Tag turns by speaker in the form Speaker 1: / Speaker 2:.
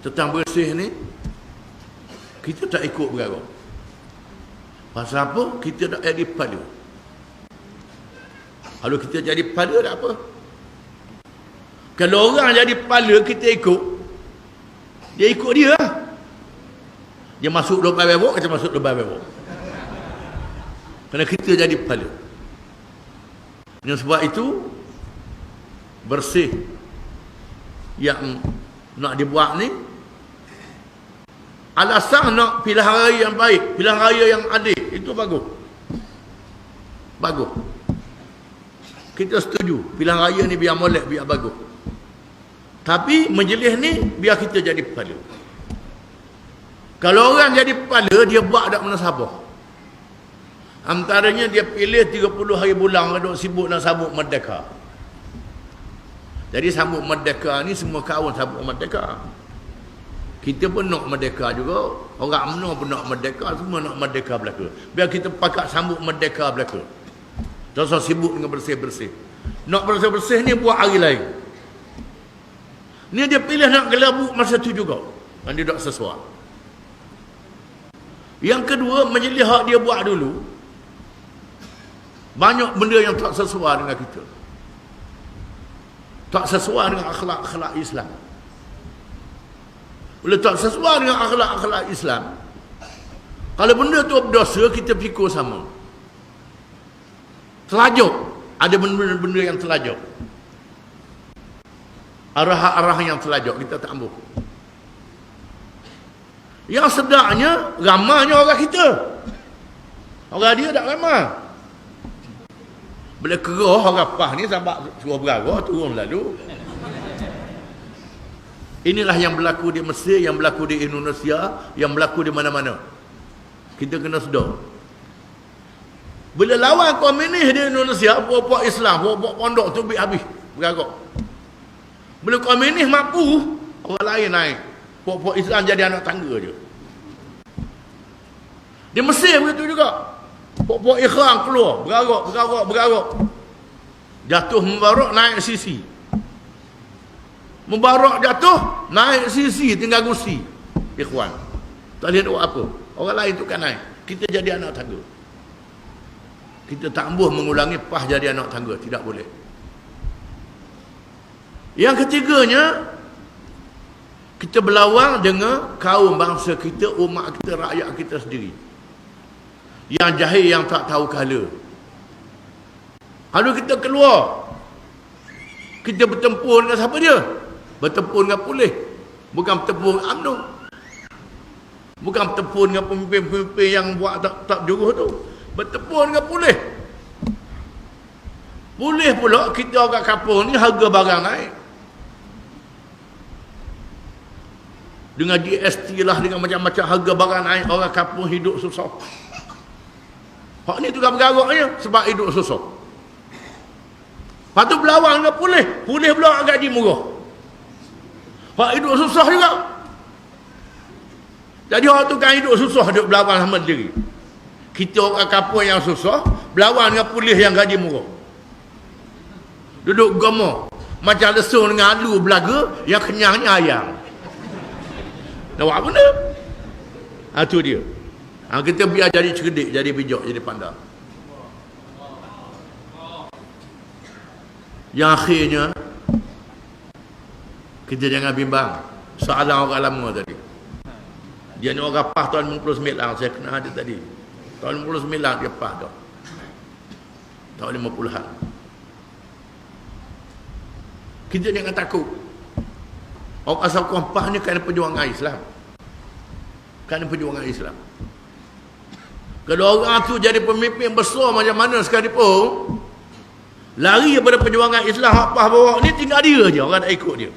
Speaker 1: tentang bersih ni kita tak ikut bergaruk. Pasal apa? Kita nak jadi pada. Kalau kita jadi pada tak apa. Kalau orang jadi kepala kita ikut dia ikut dia lah. Dia masuk lubang bebok kita masuk lubang bebok. Kerana kita jadi kepala. Dengan sebab itu bersih yang nak dibuat ni alasan nak pilihan raya yang baik, pilihan raya yang adil, itu bagus. Bagus. Kita setuju, pilihan raya ni biar molek, biar bagus. Tapi menjelih ni biar kita jadi kepala. Kalau orang jadi kepala, dia buat tak menasabah. Antaranya dia pilih 30 hari bulan duduk sibuk nak sambut merdeka. Jadi sambut merdeka ni semua kawan sambut merdeka. Kita pun nak merdeka juga. Orang UMNO pun nak merdeka, semua nak merdeka belaka. Biar kita pakat sambut merdeka belaka. Usah sibuk dengan bersih-bersih. Nak bersih-bersih ni buat hari lain. Ni dia pilih nak gelabuk masa tu juga. Dan dia tak sesuai. Yang kedua, menjadi hak dia buat dulu. Banyak benda yang tak sesuai dengan kita. Tak sesuai dengan akhlak-akhlak Islam. Bila tak sesuai dengan akhlak-akhlak Islam, kalau benda tu berdosa, kita fikir sama. Telajuk. Ada benda-benda yang telajuk. Arah-arah yang telajuk, kita tak ambil. Yang sedaknya, ramanya orang kita. Orang dia tak ramah. Bila kerah orang pah ni sampai suruh berarah, turun lalu. Inilah yang berlaku di Mesir, yang berlaku di Indonesia, yang berlaku di mana-mana. Kita kena sedar. Bila lawan komunis di Indonesia, puak-puak Islam, puak-puak pondok tu habis beragak. Bila komunis mampu, orang lain naik. Puak-puak Islam jadi anak tangga je. Di Mesir begitu juga. Puak-puak ikhram keluar, beragak, beragak, beragak. Jatuh Mubarak naik sisi. Mubarak jatuh, naik sisi, tinggal gusi. Ikhwan. Tak lihat buat apa. Orang lain tu kan naik. Kita jadi anak tangga. Kita tak ambuh mengulangi pah jadi anak tangga. Tidak boleh. Yang ketiganya, kita berlawan dengan kaum bangsa kita, umat kita, rakyat kita sendiri. Yang jahil yang tak tahu kala. Kalau kita keluar, kita bertempur dengan siapa dia? Bertempur dengan polis. Bukan bertempur dengan UMNO. Bukan bertempur dengan pemimpin-pemimpin yang buat tak, tak juruh tu. Bertempur dengan polis. Polis pula kita orang kapur ni harga barang naik. Dengan GST lah, dengan macam-macam harga barang naik, orang kapur hidup susah. Hak ni tukar bergaruknya sebab hidup susah. Lepas tu berlawan dengan polis. Polis pula gaji murah. Hak hidup susah juga. Jadi orang tu kan hidup susah duduk berlawan sama diri. Kita orang kapur yang susah, berlawan dengan polis yang gaji murah. Duduk gemar. Macam lesung dengan alu belaga, yang kenyangnya ayam. Nak buat benda? Ha, tu dia. Ha, kita biar jadi cerdik, jadi bijak, jadi pandai. Yang akhirnya, kita jangan bimbang. Soalan orang lama tadi. Dia ni orang pah tahun 59, saya kenal dia tadi. Tahun 59 dia pah dah. Tahun 50-an. Kita jangan takut. Orang asal kompah ni kerana perjuangan Islam. Kerana perjuangan Islam. Kalau orang tu jadi pemimpin besar macam mana sekalipun, lari daripada perjuangan Islam apa bawa ni tinggal dia je, orang tak ikut dia.